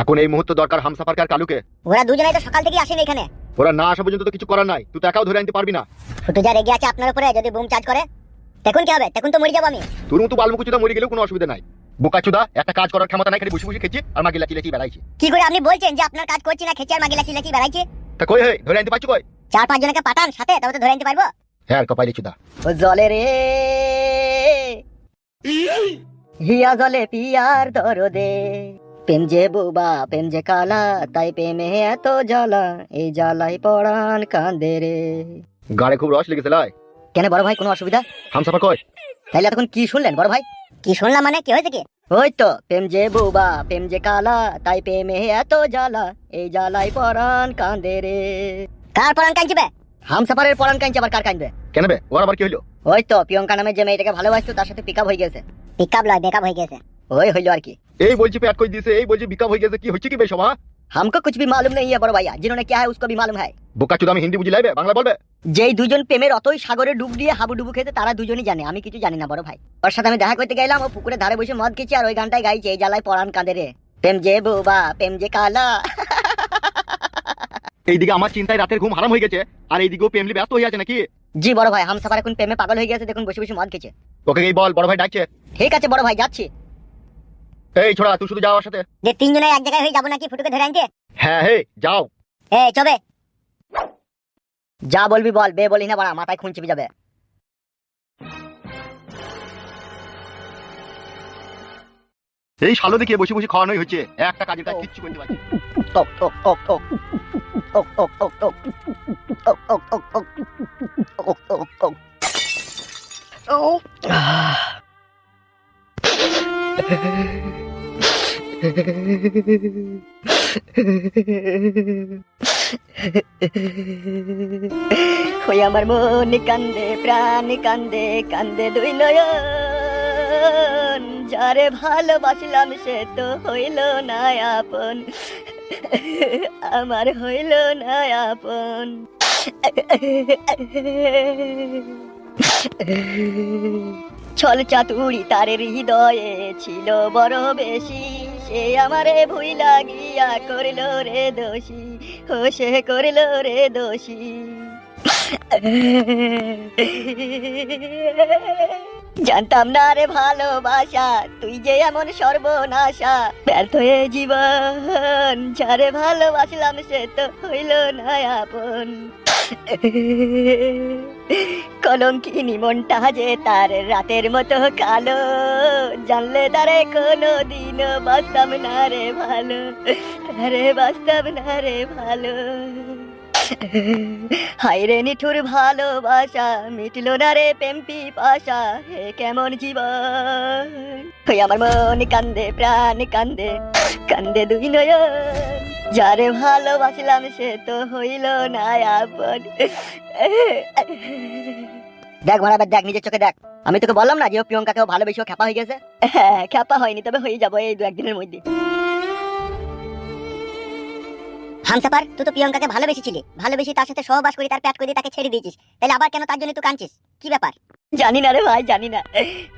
এখন এই মুহূর্তে দরকার হামসাফারকে আর কালুকে। ওরা দুজনেই তো সকাল থেকে আসেনি এখানে। ওরা না আসা পর্যন্ত তো কিছু করার নাই। তুই তো একাও ধরে আনতে পারবি না। ফুটু যা রেগে আছে আপনার উপরে যদি বুম চার্জ করে। তখন কি হবে দেখুন তো মরে যাব আমি। তোর মতো বালমুকুচুদা মরে গেলেও কোনো অসুবিধা নাই। বোকাচুদা একটা কাজ করার ক্ষমতা নাই খালি বসে বসে খেয়েছি আর মাগি লাচি লাচি বেড়াইছি। কি করে আপনি বলছেন যে আপনার কাজ করছি না খেচে আর মাগি লাচি লাচি বেড়াইছি? তা কই হে ধরে আনতে পারছি কই? চার পাঁচ জনকে পাঠান সাথে তবে তো ধরে আনতে পারব। হ্যাঁ কপাইলি চুদা। ও জলে রে। হিয়া জলে পিয়ার দরদে। প্রেম যে বুবা প্রেম যে কালা তাই প্রেমে এত জ্বালা এই জ্বালাই পড়ান কান্দে রে। গাড়ে খুব রস লেগেছে লাই। কেন বড় ভাই কোনো অসুবিধা? হামসাফার কই তাইলে এতক্ষণ কি শুনলেন বড় ভাই? কি শুনলাম মানে? কি হয়েছে কি? ওই তো প্রেম যে বুবা প্রেম যে কালা তাই প্রেমে এত জ্বালা এই জ্বালাই পড়ান কান্দে রে। কার পরান কাঁদছিবে হামসাফারের পড়ান কাঁদছে আবার কার কান্দবে কেন বে? ওর আবার কি হইল? ওই তো প্রিয়ঙ্কা নামে যে মেয়েটাকে ভালোবাসতো তার সাথে পিকআপ হয়ে গেছে। পিক আপ লয় বেকআপ হয়ে গেছে। ওই হইল আর কি। এই বলছি পেট কই দিয়েছে এই বলছি বিকাপ হয়ে গেছে কি হচ্ছে কি বে সভা हमको कुछ भी मालूम नहीं है बड़ो भैया जिन्होंने क्या है उसको भी मालूम है বোকাচুদা আমি হিন্দি বুঝি লাইবে বাংলা বলবে যেই দুজন প্রেমের অতই সাগরে ডুব দিয়ে হাবুডুবু খেতে তারা দুজনই জানে আমি কিছু জানি না বড় ভাই ওর সাথে আমি দেখা করতে গেলাম ও পুকুরে ধারে বসে মদ খেয়েছি আর ওই গানটাই গাইছে এই জ্বালায় পরান কাঁদে রে প্রেম যে বুবা প্রেম যে কালা এইদিকে আমার চিন্তায় রাতের ঘুম হারাম হয়ে গেছে আর এইদিকেও প্রেমলি ব্যস্ত হয়ে আছে নাকি জি বড় ভাই হাম সাফার এখন প্রেমে পাগল হয়ে গেছে দেখুন বসে বসে মদ খেয়েছে ওকে এই বল বড় ভাই ডাকছে ঠিক আছে বড় ভাই যাচ্ছি এই ছোড়া তুই শুধু যাওয়ার সাথে। যে তিনজনে এক জায়গায় হয়ে যাব নাকি ফুটুকে ধরে আনতে? হ্যাঁ হে যাও। এ চবে। যা বলবি বল বে বলি না বাড়া মাথায় খুন চিপে যাবে। এই শালো দেখিয়ে বসে বসে খাওয়ানোই হচ্ছে? একটা কাজের কাজ কিচ্ছু করতে পারছি না। টক টক টক টক টক টক টক টক টক টক টক টক টক টক টক ওই আমার মন কান্দে প্রাণ কান্দে কান্দে দুই নয়ন যারে ভালোবাসলাম সে তো হইল না আপন আমার হইল না আপন ছল চাতুরি তার হৃদয়ে ছিল বড় বেশি সে আমারে ভুই লাগিয়া করল রে দোষী ও সে করল রে দোষী। জানতাম না রে ভালোবাসা, তুই যে এমন সর্বনাশা। ব্যর্থ হয়ে জীবন, যারে ভালোবাসলাম সে তো হইল না আপন। কলঙ্কিনী মনটা যে তার রাতের মতো কালো, জানলে তারে কোনো দিন বাঁচতাম না রে ভালো, তারে বাঁচতাম না রে ভালো। হাইরে নিঠুর ভালোবাসা মিটলো না রে প্রেমপি পাশা হে কেমন জীবন? ওই আমার মন কান্দে প্রাণ কান্দে কান্দে দুই নয়ন। যারে ভালোবাসলাম সে তো হইল না আপন। দেখ মারা দেখ নিজের চোখে দেখ। আমি তোকে বললাম না যে ও প্রিয়ঙ্কাকেও ভালোবেসে ও খ্যাপা হয়ে গেছে? হ্যাঁ খ্যাপা হয়নি তবে হয়ে যাব এই দু একদিনের মধ্যে। হামসাপার তুই তো প্রিয়ঙ্কাকে ভালোবেসেছিলি। ভালোবেসে তার সাথে সহবাস করে তার প্যাট করে তাকে ছেড়ে দিয়েছিস। তাহলে আবার কেন তার জন্য তুই কাঁদছিস? কি ব্যাপার? জানি না রে ভাই জানি না।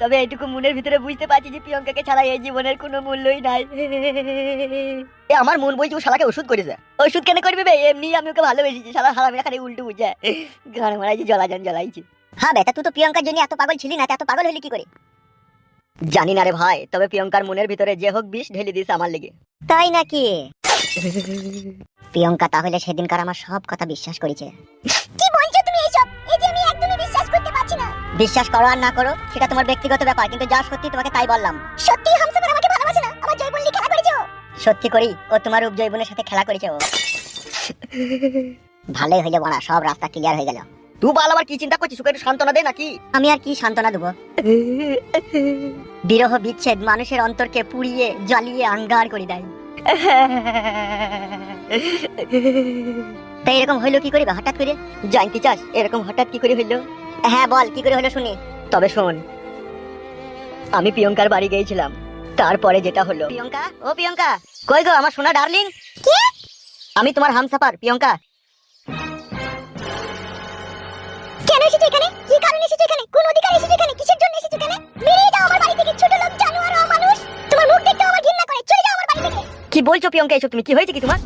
তবে এইটুকু মনের ভিতরে বুঝতে পারছি যে প্রিয়ঙ্কাকে ছাড়া এই জীবনের কোনো মূল্যই নাই। এ আমার মন বলছে ও শালাকে ওষুধ করেছে। ওষুধ কেন করবি বে? এমনি আমি ওকে ভালোবেসেছি শালা হারামি খালি উল্টো বুঝে। গান মারাইছি জ্বলাজান জ্বলাইছি। হ্যাঁ বেটা তুই তো প্রিয়ঙ্কার জন্য এত পাগল ছিলি না এত পাগল হলি কি করে? জানি না রে ভাই তবে প্রিয়ঙ্কার মনের ভিতরে যে হোক বিষ ঢেলে দিস আমার লেগে। তাই নাকি? প্রিয়ঙ্কা তাহলে সেদিনকার আমার সব কথা বিশ্বাস করেছে। কি বলছো তুমি এইসব এই যে আমি একদমই বিশ্বাস করতে পারছি না। বিশ্বাস করো আর না করো সেটা তোমার ব্যক্তিগত ব্যাপার কিন্তু যা সত্যি তোমাকে তাই বললাম। সত্যি হামসাফার আমাকে ভালোবাসে না আমার জয়বল্লী খেলা করেছে সত্যি করি ও তোমার রূপ উপজৈবনের সাথে খেলা করেছে ও। ভালোই হইল বড়া সব রাস্তা ক্লিয়ার হয়ে গেল। তুই বল আবার কি চিন্তা করছিস ওকে একটু সান্ত্বনা দে নাকি? আমি আর কি সান্ত্বনা দেবো? বিরহ বিচ্ছেদ মানুষের অন্তরকে পুড়িয়ে জ্বালিয়ে আঙ্গার করে দেয়। তাই এরকম হইল কি করে হঠাৎ করে? জানতে চাস এরকম হঠাৎ কি করে হইল? হ্যাঁ বল কি করে হলো শুনি। তবে শোন আমি প্রিয়ঙ্কার বাড়ি গিয়েছিলাম। তারপরে যেটা হলো প্রিয়ঙ্কা? ও প্রিয়ঙ্কা! কই গো আমার সোনা ডার্লিং? আমি তোমার হামসাফার প্রিয়ঙ্কা। কেন এসেছ এখানে? কি কারণে এসেছ এখানে? কোন অধিকার এসেছ এখানে? কিসের জন্য এসেছ এখানে? বেরিয়ে যাও আমার বাড়ি থেকে ছোট লোক জানোয়ার মানুষ তোমার মুখ দেখতে আমার ঘৃণা করে। চলে যাও আমার বাড়ি থেকে। কি বলছো প্রিয়ঙ্কা এসব তুমি কি হয়েছে কি তোমার?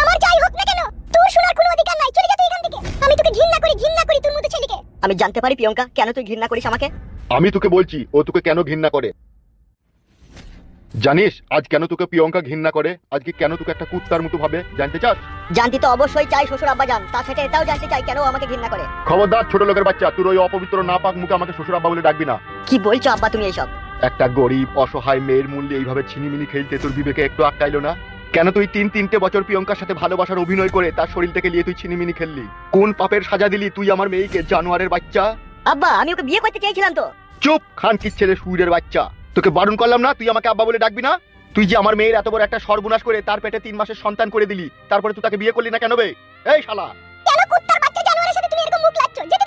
আমার যাই হোক না কেন তোর শোনার কোনো অধিকার নাই চলে যা তুই এখান থেকে। আমি তোকে ঘৃণা করি ঘৃণা করি তোর মতো ছেলেকে। আমি জানতে পারি প্রিয়ঙ্কা কেন তুই ঘৃণা করিস আমাকে? আমি তোকে বলছি ও তোকে কেন ঘৃণা করে? জানিস আজ কেন তোকে প্রিয়ঙ্কা ঘৃণা করে? আজকে কেন তোকে একটা কুত্তার মতো ভাবে? জানতে চাস? জানতে তো অবশ্যই চাই শ্বশুর আব্বা জান তার সাথে এটাও জানতে চাই কেন ও আমাকে ঘৃণা করে? খবরদার ছোট লোকের বাচ্চা তোর ওই অপবিত্র না পাক মুখে আমাকে শ্বশুর আব্বা বলে ডাকবি না। কি বলছো আব্বা তুমি এইসব একটা গরিব অসহায় মেয়ের মূল্যে এইভাবে ছিনিমিনি খেলতে তোর বিবেকে একটু আটকাইলো না? কেন তুই তিন তিনটে বছর প্রিয়ঙ্কার সাথে ভালোবাসার অভিনয় করে তার শরীর থেকে নিয়ে তুই ছিনিমিনি খেললি? কোন পাপের সাজা দিলি তুই আমার মেয়েকে জানোয়ারের বাচ্চা? আব্বা আমি ওকে বিয়ে করতে চেয়েছিলাম তো। চুপ খান কি ছেলে সুরের বাচ্চা। তোকে বারণ করলাম না তুই আমাকে আব্বা বলে ডাকবি না? তুই যে আমার মেয়ের এত বড় একটা সর্বনাশ করে তার পেটে তিন মাসের সন্তান করে দিলি তারপরে তুই তাকে বিয়ে করলি না কেন বে? এই শালা! কেন কুত্তার বাচ্চা জানোয়ারের সাথে তুমি এরকম মুখ লাগছো যেতে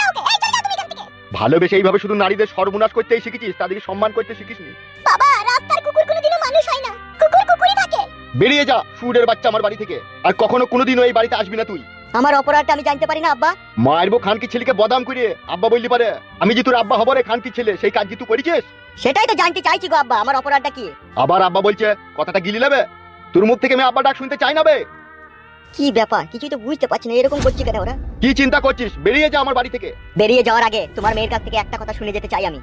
ভালোবেসে এইভাবে শুধু নারীদের সর্বনাশ করতেই শিখেছিস? তাদেরকে সম্মান করতে শিখিসনি? বাবা রাস্তার কুকুর কোনোদিনও মানুষ হয় না। কুকুর কুকুরই থাকে। বেরিয়ে যা সুরের বাচ্চা আমার বাড়ি থেকে। আর কখনো কোনোদিনও এই বাড়িতে আসবি না তুই। আমার অপরাধটা আমি জানতে পারি না আব্বা। মারবো খানকি ছেলেকে বদাম করে আব্বা বললি পারে আমি যে তোর আব্বা হব রে খানকি ছেলে সেই কাজ যে তুই করেছিস? সেটাই তো জানতে চাইছি গো আব্বা আমার অপরাধটা কি? আবার আব্বা বলছে কথাটা গিলি নেবে? তোর মুখ থেকে আমি আব্বা ডাক শুনতে চাই না বে? কি ব্যাপার? কিছুই তো বুঝতে পারছি না এরকম করছি কেন ওরা? কি চিন্তা করছিস? বেরিয়ে যা আমার বাড়ি থেকে। বেরিয়ে যাওয়ার আগে তোমার মেয়ের কাছ থেকে একটা কথা শুনে যেতে চাই আমি।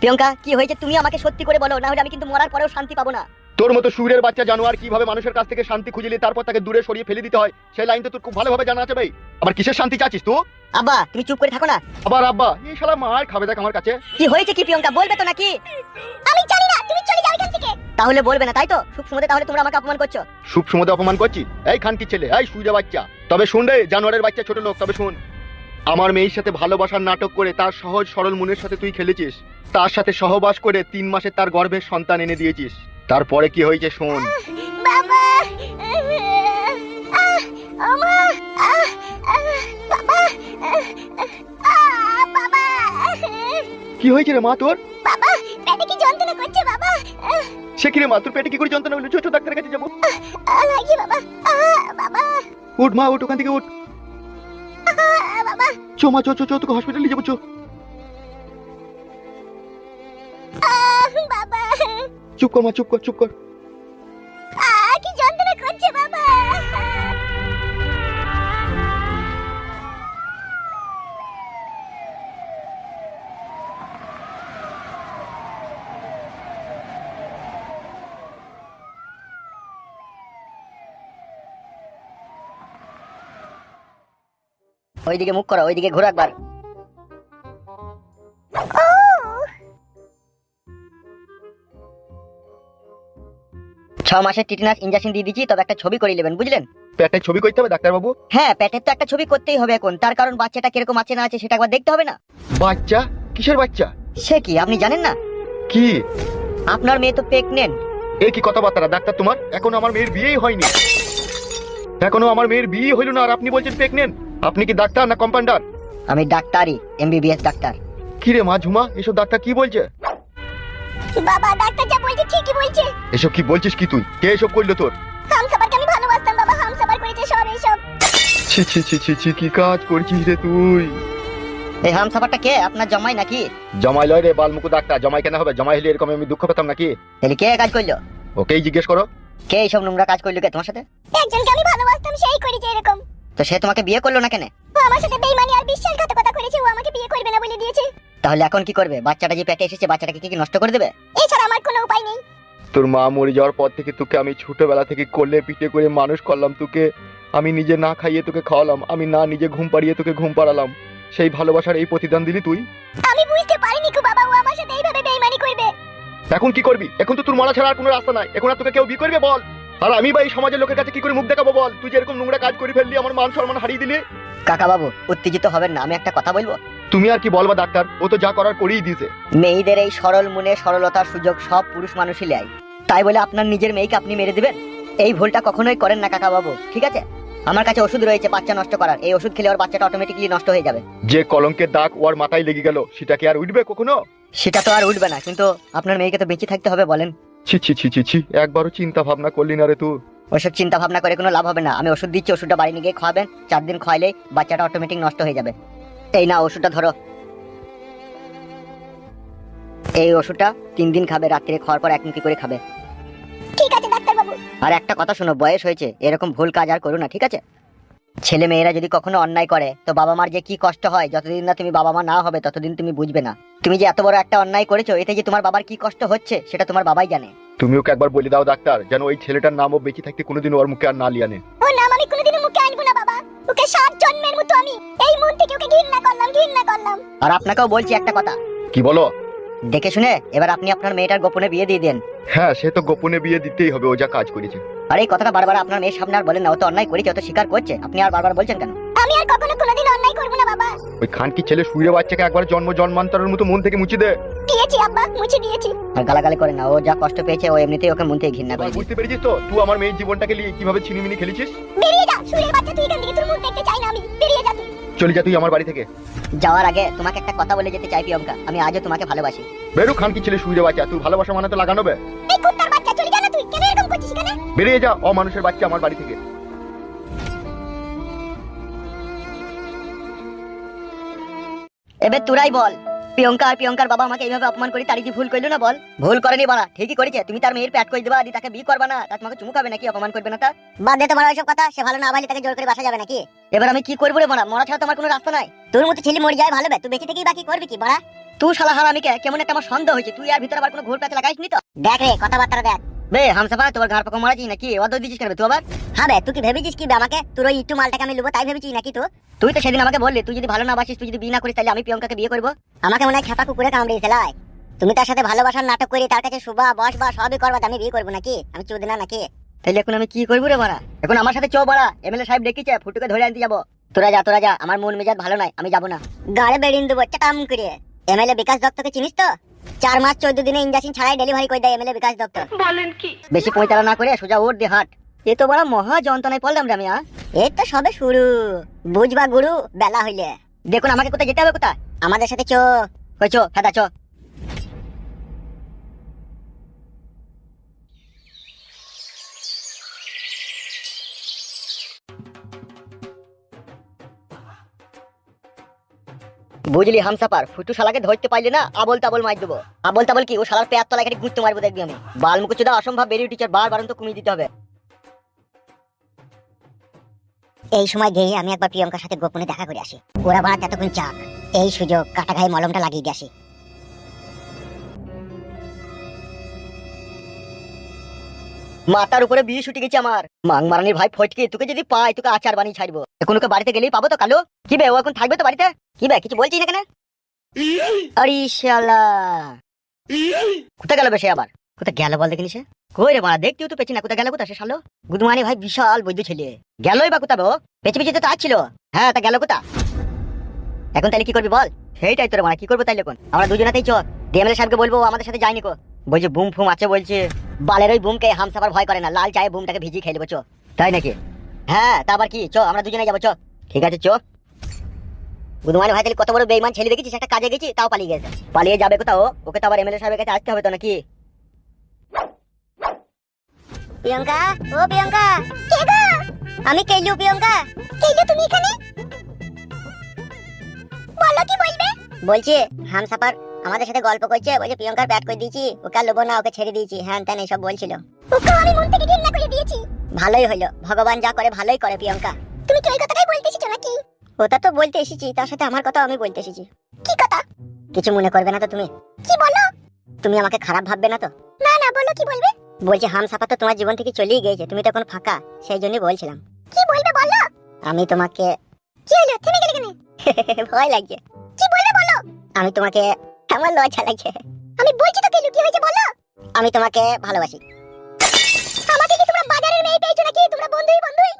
প্রিয়ঙ্কা কি হয়েছে তুমি আমাকে সত্যি করে বলো না হলে আমি কিন্তু মরার পরেও শান্তি পাবো না। তোর মতো সুরের বাচ্চা জানোয়ার কীভাবে মানুষের কাছ থেকে শান্তি খুঁজলি তারপর তাকে দূরে সরিয়ে ফেলে দিতে হয় সেই লাইন তো তোর খুব ভালোভাবে জানা আছে ভাই। আবার কিসের শান্তি চাচ্ছিস তুই? আব্বা তুমি চুপ করে থাকো না। আবার আব্বা এই শালা মার খাবে দেখ আমার কাছে। কি হয়েছে কি প্রিয়ঙ্কা বলবে তো নাকি? আমি জানি না তুমি চলে যাও এখান থেকে। তাহলে বলবে না তাই তো? সুখ সমুদ্রে তাহলে তোমরা আমাকে অপমান করছ। সুপ সমুদে অপমান করছি? এই খানকি ছেলে এই সুইরে বাচ্চা। তবে শুন রে জানোয়ারের বাচ্চা ছোট লোক তবে শুন। আমার মেয়ের সাথে ভালোবাসার নাটক করে তার সহজ সরল মনের সাথে তুই খেলেছিস। তার সাথে সহবাস করে তিন মাসে তার গর্ভের সন্তান এনে দিয়েছিস। তারপরে কি হয়েছে শোন। বাবা আমা বাবা বাবা। কি হয়েছে রে মা তোর? বাবা পেটে কি যন্ত্রণা করছে বাবা? সে কি রে মা তোর পেটে কি করে যন্ত্রণা হলো? ছোট ডাক্তারের কাছে যাব। আহ, বাবা বাবা। উঠ মা উঠ ওখান থেকে উঠ। চো মা চো চো চো তোকে হসপিটালে যাব চো। চুপ কর মা চুপ কর চুপ কর। ওইদিকে মুখ করো ওইদিকে ঘুরো মাসের টিটেনাস ইঞ্জেকশন দিয়ে দিচ্ছি তবে একটা ছবি করে নেবেন বুঝলেন? পেটে ছবি করতে হবে ডাক্তার বাবু হ্যাঁ পেটের তো একটা ছবি করতেই হবে এখন। তার কারণ বাচ্চাটা কীরকম আছে না আছে সেটা একবার দেখতে হবে না? বাচ্চা? কিসের বাচ্চা? সে কি আপনি জানেন না? কি? আপনার মেয়ে তো প্রেগনেন্ট এই কি কথাবার্তা ডাক্তার তোমার? এখনও আমার মেয়ের বিয়েই হয়নি। এখনও আমার মেয়ের বিয়ে হইল না আর আপনি বলছেন প্রেগনেন্ট আপনি কি ডাক্তার না কম্পাউন্ডার আমি ডাক্তারই এমবিবিএস ডাক্তার। কি রে মা ঝুমা এসব ডাক্তার কি বলছে? বাবা? ডাক্তার যা বলছে ঠিকই বলছে। এসব কি বলছিস কি তুই? কে এসব করল তোর? হামসাবারকে আমি ভালোবাসতাম বাবা হামসাবার করেছে সব এইসব ছি ছি ছি ছি ছি কি কাজ করছিস রে তুই? এই হামসাফারটা কে? আপনার জমাই নাকি? জমাই লয় রে বালমুকু ডাক্তার। জমাই কেন হবে? জমাই হলে এরকম আমি দুঃখ পেতাম নাকি? তাহলে কে কাজ করল? ওকেই জিজ্ঞেস করো। কে এইসব নোংরা কাজ করল কে তোমার সাথে? একজনকে আমি ভালোবাসতাম সেই করেছে এরকম। তো সে তোমাকে বিয়ে করল না কেন? ও আমার সাথে বেইমানি আর বিশ্বাসঘাতকতা করেছে ও আমাকে বিয়ে করবে না বলে দিয়েছে। তাহলে এখন কি করবে? বাচ্চাটা যে পেটে এসেছে বাচ্চাটাকে কি কি নষ্ট করে দেবে? এছাড়া আমার কোনো উপায় নেই। তোর মা মরে যাওয়ার পর থেকে তোকে আমি ছোটবেলা থেকে কোলে পিঠে করে মানুষ করলাম তোকে। আমি নিজে না খাইয়ে তোকে খাওয়ালাম আমি না নিজে ঘুম পাড়িয়ে তোকে ঘুম পাড়ালাম। সেই ভালোবাসার এই প্রতিদান দিলি তুই? আমি বুঝতে পারিনি কো বাবা ও আমার সাথে এইভাবে বেইমানি করবে। এখন কি করবি? এখন তো তোর মরা ছাড়া আর কোনো রাস্তা নাই। এখন আর তোকে কেউ বিয়ে করবে বল। আর আমি বা এই সমাজের লোকের কাছে কি করে মুখ দেখাবো বল? তুই যে এরকম নোংরা কাজ করে ফেললি আমার মান সম্মান হারিয়ে দিলি। কাকা বাবু উত্তেজিত হবেন না আমি একটা কথা বলব? তুমি আর কি বলবা ডাক্তার? ও তো যা করার করেই দিয়েছে। মেয়েদের এই সরল মনে সরলতার সুযোগ সব পুরুষ মানুষই নেয় তাই বলে আপনার নিজের মেয়েকে আপনি মেরে দিবেন? এই ভুলটা কখনোই করেন না কাকা বাবু ঠিক আছে? আমার কাছে ওষুধ রয়েছে বাচ্চা নষ্ট করার। এই ওষুধ খেলে ওর বাচ্চাটা অটোমেটিকলি নষ্ট হয়ে যাবে। যে কলঙ্কের দাগ ওর মাথায় লেগে গেল সেটা কি আর উঠবে কখনো? সেটা তো আর উঠবে না কিন্তু আপনার মেয়েকে তো বেঁচে থাকতে হবে বলেন। ছি ছি ছি ছি ছি। একবারও চিন্তা ভাবনা করলি না রে তুই। ওসব চিন্তা ভাবনা করে কোনো লাভ হবে না। আমি ওষুধ দিচ্ছি ওষুধটা বাড়ি নিয়ে গিয়ে খাওয়াবেন। চার দিন খাওয়াইলেই বাচ্চাটা অটোমেটিক নষ্ট হয়ে যাবে। এই না ওষুধটা ধরো। এই ওষুধটা তিন দিন খাবে রাত্রে খাওয়ার পর এক মুখি করে খাবে। ঠিক আছে ডাক্তার বাবু আর একটা কথা শোনো বয়স হয়েছে এরকম ভুল কাজ আর করো না ঠিক আছে? ছেলে মেয়েরা যদি কখনো অন্যায় করে তো বাবা মার যে কি কষ্ট হয় যতদিন না তুমি বাবা মা না হবে ততদিন তুমি বুঝবে না। তুমি যে এত বড় একটা অন্যায় করেছ এতে যে তোমার বাবার কি কষ্ট হচ্ছে সেটা তোমার বাবাই জানে। তুমি ওকে একবার বলে দাও ডাক্তার যেন ওই ছেলেটার নামও বেঁচে থাকতে কোনোদিন ওর মুখে আর না লিয়ানে ও নাম আমি কোনোদিনও মুখে আনব না বাবা। ওকে সাত জন্মের মতো আমি এই মন থেকে ওকে ঘৃণা করলাম ঘৃণা করলাম। আর আপনাকেও বলছি একটা কথা। কি বলো? দেখে শুনে এবার আপনি আপনার মেয়েটার গোপনে বিয়ে দিয়ে দেন। হ্যাঁ সে তো গোপনে বিয়ে দিতেই হবে ও যা কাজ করেছে। আর এই কথাটা বারবার আপনার মেয়ের সামনে আর বলেন না ও তো অন্যায় করেছে ও তো স্বীকার করছে। আপনি আর বারবার বলছেন কেন? আমি আর কখনো কোনোদিন অন্যায় করব না বাবা। ওই খানকি ছেলে শুয়ে বাচ্চাকে একবার জন্ম জন্মান্তরের মতো মন থেকে মুছে দে। দিয়েছি আব্বা মুছে দিয়েছি। আর গালাগালি করে না ও যা কষ্ট পেয়েছে ও এমনিতেই ওকে মন থেকে ঘৃণা করে। বুঝতে পেরেছিস তো তুই আমার মেয়ের জীবনটাকে নিয়ে কীভাবে ছিনিমিনি খেলেছিস? বেরিয়ে যা সুরের বাচ্চা তুই এখান থেকে তোর মুখ দেখতে চাই না আমি। বেরিয়ে যা চলে যা তুই আমার বাড়ি থেকে। যাওয়ার আগে তোমাকে একটা কথা বলে যেতে চাই প্রিয়ঙ্কা। আমি আজও তোমাকে ভালোবাসি। বেরু খান কি ছেলে শুয়ে বাচ্চা? তুই ভালোবাসা মানে তো লাগানো বে। এই কুত্তার বাচ্চা চলে যা না তুই। কেন এরকম করছিস এখানে? বেরিয়ে যা ও মানুষের বাচ্চা আমার বাড়ি থেকে। এবার তোরাই বল। প্রিয়ঙ্কা আর প্রিয়ঙ্কার বাবা আমাকে এইভাবে অপমান করে তারি কি ভুল করল না বল? ভুল করেনি বাড়া ঠিকই করেছে। তুমি তার মেয়ের প্যাট করে দেবা তাকে বিয়ে করবা না তোমাকে চুমু খাবে নাকি অপমান করবে না তা? বাদ দে তোমার ওইসব কথা সে ভালো না ভালো তাকে জোর করে বাসা যাবে নাকি? এবার আমি কি করব রে মারা মরা ছাড়া তোমার কোনো রাস্তা নাই। তোর মতো ছেলে মরে যায় ভালো তুই বেঁচে থেকেই বাকি করবি কি বড়া? তুই শালা হারামিকে কেমন একটা আমার সন্দেহ হয়েছে তুই আর ভিতরে আবার কোনো ঘোর প্যাচ লাগাইস নি তো? দেখ রে কথাবার্তা দেখ। বে হামসাফা তোমার ঘাড় পাকা মারাছি নাকি? অদ দিছিস কেন তুই আবার? হ্যাঁ বে তুই কি ভেবেছিস কি আমাকে? তোর ওই একটু মালটাকে আমি লুবো তাই ভেবেছিস নাকি তো? তুই তো সেদিন আমাকে বললি তুই যদি ভালো না বাসিস তুই যদি বিয়ে না করিস তাহলে আমি প্রিয়ঙ্কাকে বিয়ে করব। আমাকে মনে হয় খেপা কুকুরে কামড়িয়েছে লাই। তুমি তার সাথে ভালোবাসার নাটক করে তার কাছে শুভা বস বা সবই করবা আমি বিয়ে করব নাকি? আমি চুদ না নাকি? তাহলে এখন আমি কি করব রে মারা? এখন আমার সাথে চো বাড়া এমএলএ সাহেব ডেকেছে ফুটুকে ধরে আনতে যাব। তোরা যা তোরা যা আমার মন মেজাজ ভালো নাই আমি যাব না। গাড়ে বেরিয়ে দেবো চাটাম করে। এমএলএ বিকাশ দত্তকে চিনিস তো? চার মাস চোদ্দ দিনে ইঞ্জেকশন ছাড়াই ডেলিভারি করে দেয় এমএলএ বিকাশ দপ্তর। বলেন কি? বেশি পরিচালনা না করে সোজা ওর দে হাট। এ তো বড় মহা যন্ত্রণায় পড়লাম রে আমি? এই তো সবে শুরু। বুঝবা গুরু বেলা হইলে। দেখুন আমাকে কোথায় যেতে হবে কোথায়? আমাদের সাথে চো। কইছো হ্যাঁ চো। বুঝলি হামসাপার ফুটু শালাকে ধরতে পারলে না আবল তাবল মার দেবো। আবল তাবল কি? ও শালার পেয়ার তলায় খালি ঘুরতে মারবো দেখবি আমি। বাল চুদা অসম্ভব, বেরিয়ে টিচার বার বারণ তো কমিয়ে দিতে হবে। এই সময় গিয়ে আমি একবার প্রিয়ঙ্কার সাথে গোপনে দেখা করে আসি। ওরা বাড়াতে এতক্ষণ চাক। এই সুযোগ কাটা গায়ে মলমটা লাগিয়ে দিয়ে আসি। মাথার উপরে বিয়ে উঠে গেছে আমার। মাং মারানির ভাই ফটকে তোকে যদি পাই, তোকে আচার বানিয়ে ছাড়বো। এখন ওকে বাড়িতে গেলেই পাবো তো কালো? কি বে, ও এখন থাকবে তো বাড়িতে? কি বে, কিছু বলছিস না কেন? কোথায় গেল বে সে আবার? কোথায় গেল বল দেখিনি সে? কই রে মারা, দেখতেও তো পেছি না, কোথায় গেল কোথায় সে শালো? গুদমানি ভাই বিশাল বৈদ্য ছেলে। গেলই বা কোথায় বে ও? পেছি পেছি তো আসছিল হ্যাঁ তা গেল কোথা এখন তাহলে কি করবি বল? সেইটাই তোর মারা, কি করব তাইলে এখন? আমরা দুজনাতেই চল ডিএমএল সাহেবকে বলব আমাদের সাথে যায়নি কো। বলছে বুম ফুম আছে বলছে, বালের ওই বুমকে হামসাবার ভয় করে না, লাল চায়ে বুমটাকে ভিজিয়ে খেয়ে দেবো চো। তাই নাকি? হ্যাঁ তা আবার কি? চো, আমরা দুজনে যাব, চো। ঠিক আছে, চো। বুধমানি ভাই, তাহলে কত বড় বেইমান ছেলে দেখেছিস? একটা কাজে গেছি, তাও পালিয়ে গেছে। পালিয়ে যাবে কোথাও? ওকে তো আবার এমএলএ সাহেবের কাছে আসতে হবে তো নাকি? প্রিয়ঙ্কা, ও প্রিয়ঙ্কা। কে গো? আমি কেলু, প্রিয়ঙ্কা। কেলু, তুমি এখানে? বলো কি বলবে? বলছি হামসাপার আমাদের সাথে গল্প করছে বলছে প্রিয়ঙ্কার ব্যাট করে দিয়েছি ওকে আর লোবো না ওকে ছেড়ে দিয়েছি। হ্যাঁ ত্যান এসব বলছিল। ওকে আমি মন থেকে ঘৃণা করে দিয়েছি। ভালোই হলো ভগবান যা করে ভালোই করে প্রিয়ঙ্কা। তুমি কি ওই কথাটাই বলতে এসেছ নাকি? ওটা তো বলতে এসেছি তার সাথে আমার কথা আমি বলতে এসেছি। কি কথা? কিছু মনে করবে না তো তুমি? কি বলো? তুমি আমাকে খারাপ ভাববে না তো? না না বলো কি বলবে? বলছি হামসাফা তো তোমার জীবন থেকে চলেই গিয়েছে তুমি তো এখন ফাঁকা সেই জন্যই বলছিলাম। কি বলবে বলো? আমি তোমাকে কি হলো? থেমে গেলে কেন? ভয় লাগছে। কি বলবে বলো? আমি তোমাকে আমার লজ্জা লাগছে। আমি বলছি তোকে লুকিয়ে হয়েছে, বলো। আমি তোমাকে ভালোবাসি। আমাকে কি তোমরা বাজারের মেয়ে পেয়েছ নাকি? তোমরা বন্ধুই বন্ধুই?